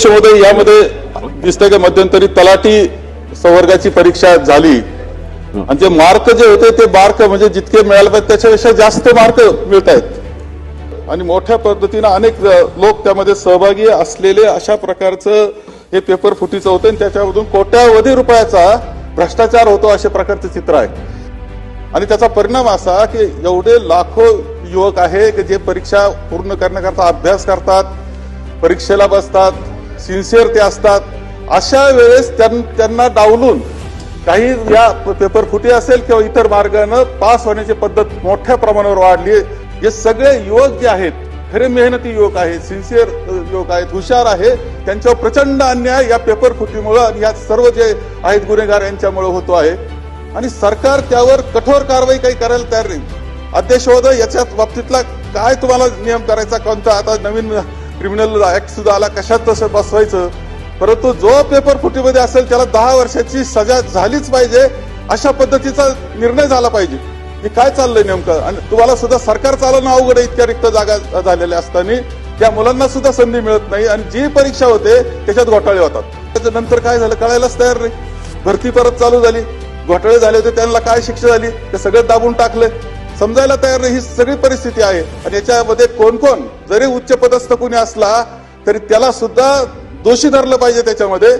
महोदय यामध्ये दिसतंय का मध्यंतरी तलाठी संवर्गाची परीक्षा झाली. आणि जे मार्क जे होते ते मार्क म्हणजे जितके मिळाले पाहिजे त्याच्यापेक्षा जास्त मार्क मिळत आहेत आणि मोठ्या पद्धतीनं अनेक लोक त्यामध्ये सहभागी असलेले अशा प्रकारचं हे पेपर फुटीचं होतं आणि त्याच्यामधून कोट्यावधी रुपयाचा भ्रष्टाचार होतो अशा प्रकारचं चित्र आहे. आणि त्याचा परिणाम असा की एवढे लाखो युवक आहे की जे परीक्षा पूर्ण करण्याकरता अभ्यास करतात परीक्षेला बसतात सिन्सिअर ते असतात. अशा वेळेस त्यांना डावलून काही या पेपर फुटी असेल किंवा इतर मार्गानं पास होण्याची पद्धत मोठ्या प्रमाणावर वाढली जे सगळे युवक जे आहेत खरे मेहनती युवक आहेत सिन्सिअर युवक आहेत हुशार आहे त्यांच्यावर प्रचंड अन्याय या पेपर फुटीमुळे आणि या सर्व जे आहेत गुन्हेगार यांच्यामुळे होतो आहे. आणि सरकार त्यावर कठोर कारवाई काही करायला तयार नाही. अध्यक्ष महोदय याच्या बाबतीतला काय तुम्हाला नियम करायचा कोणता? आता नवीन क्रिमिनल ऍक्ट सुद्धा आला कशात तसं बसवायचं? परंतु जो पेपर फुटीमध्ये असेल त्याला दहा वर्षाची सजा झालीच पाहिजे अशा पद्धतीचा निर्णय झाला पाहिजे. की काय चाललंय नेमकं? आणि तुम्हाला सुद्धा सरकार चालवणं अवघड आहे इतक्या रिक्त जागा झालेल्या असताना. त्या मुलांना सुद्धा संधी मिळत नाही आणि जी परीक्षा होते त्याच्यात घोटाळे होतात. त्याच्यानंतर काय झालं? कळायलाच तयार नाही. भरती परत चालू झाली. घोटाळे झाले होते त्यांना काय शिक्षा झाली? ते सगळं दाबून टाकलं. समजायला तयार नाही ही सगळी परिस्थिती आहे. आणि याच्यामध्ये कोण कोण जरी उच्च पदस्थ कुणी असला तरी त्याला सुद्धा दोषी धरलं पाहिजे त्याच्यामध्ये.